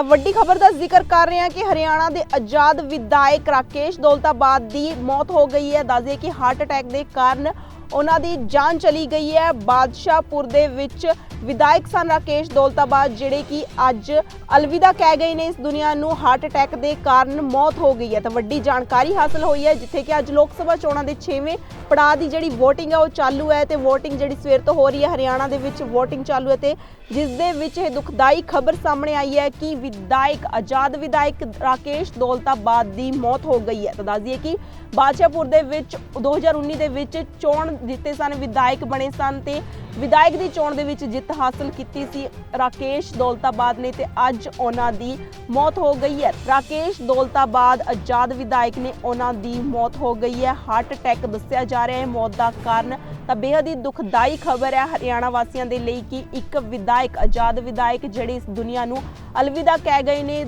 ਤਾਂ ਵੱਡੀ ਖਬਰ ਦਾ ਜ਼ਿਕਰ ਕਰ ਰਹੇ ਹਾਂ ਕਿ ਹਰਿਆਣਾ ਦੇ ਆਜ਼ਾਦ ਵਿਧਾਇਕ ਰਾਕੇਸ਼ ਦੌਲਤਾਬਾਦ ਦੀ ਮੌਤ ਹੋ ਗਈ ਹੈ। ਦੱਸਦੇ ਕਿ ਹਾਰਟ ਅਟੈਕ ਦੇ ਕਾਰਨ ਉਹਨਾਂ ਦੀ ਜਾਨ ਚਲੀ ਗਈ ਹੈ। ਬਾਦਸ਼ਾਹਪੁਰ ਦੇ ਵਿੱਚ ਵਿਧਾਇਕ ਸਨ ਰਾਕੇਸ਼ ਦੌਲਤਾਬਾਦ, ਜਿਹੜੇ ਕਿ ਅੱਜ ਅਲਵਿਦਾ ਕਹਿ ਗਏ ਨੇ ਇਸ ਦੁਨੀਆ ਨੂੰ ਹਾਰਟ ਅਟੈਕ ਦੇ ਕਾਰਨ ਮੌਤ ਹੋ ਗਈ ਹੈ। ਤਾਂ ਵੱਡੀ ਜਾਣਕਾਰੀ ਹਾਸਲ ਹੋਈ ਹੈ, ਜਿੱਥੇ ਕਿ ਅੱਜ ਲੋਕ ਸਭਾ ਚੋਣਾਂ ਦੇ 6ਵੇਂ ਪੜਾਅ ਦੀ ਜਿਹੜੀ VOTING ਹੈ ਉਹ ਚਾਲੂ ਹੈ ਤੇ VOTING ਜਿਹੜੀ ਸਵੇਰ ਤੋਂ ਹੋ ਰਹੀ ਹੈ, ਹਰਿਆਣਾ ਦੇ ਵਿੱਚ VOTING ਚਾਲੂ ਹੈ ਤੇ ਜਿਸ ਦੇ ਵਿੱਚ ਇਹ ਦੁਖਦਾਈ ਖਬਰ ਸਾਹਮਣੇ ਆਈ ਹੈ ਕਿ ਵਿਧਾਇਕ, ਆਜ਼ਾਦ ਵਿਧਾਇਕ ਰਾਕੇਸ਼ ਦੌਲਤਾਬਾਦ ਦੀ ਮੌਤ ਹੋ ਗਈ ਹੈ। ਤਾਂ ਦੱਸ ਦਈਏ ਕਿ ਬਾਦਸ਼ਾਹਪੁਰ ਦੇ ਵਿੱਚ 2019 ਦੇ ਵਿੱਚ ਚੋਣ ਜਿੱਤੇ ਸਨ, ਵਿਧਾਇਕ ਬਣੇ ਸਨ ਤੇ ਵਿਧਾਇਕ ਦੀ ਚੋਣ ਦੇ ਵਿੱਚ ਜਿੱਤ ਹਾਸਲ ਕੀਤੀ ਸੀ। ਰਾਕੇਸ਼ ਦੌਲਤਾਬਾਦ ਨੇ ਤੇ ਅੱਜ ਉਹਨਾਂ ਦੀ ਮੌਤ ਹੋ ਗਈ ਹੈ। ਰਾਕੇਸ਼ ਦੌਲਤਾਬਾਦ ਆਜ਼ਾਦ ਵਿਧਾਇਕ ਨੇ ਉਹਨਾਂ ਦੀ ਮੌਤ ਹੋ ਗਈ ਹੈ। ਹਾਰਟ ਅਟੈਕ ਦੱਸਿਆ ਜਾ ਰਿਹਾ ਹੈ। ਮੌਤ ਦਾ ਕਾਰਨ ਤਾਂ ਬੇਹੱਦ ਹੀ ਦੁਖਦਾਈ ਖਬਰ ਹੈ ਹਰਿਆਣਾ ਵਾਸੀਆਂ ਦੇ ਲਈ ਕਿ ਇੱਕ ਵਿਧਾਇਕ, ਆਜ਼ਾਦ ਵਿਧਾਇਕ ਜਿਹੜੇ ਇਸ ਦੁਨੀਆ ਨੂੰ ਅਲਵਿਦਾ ਕਹਿ ਗਏ ਨੇ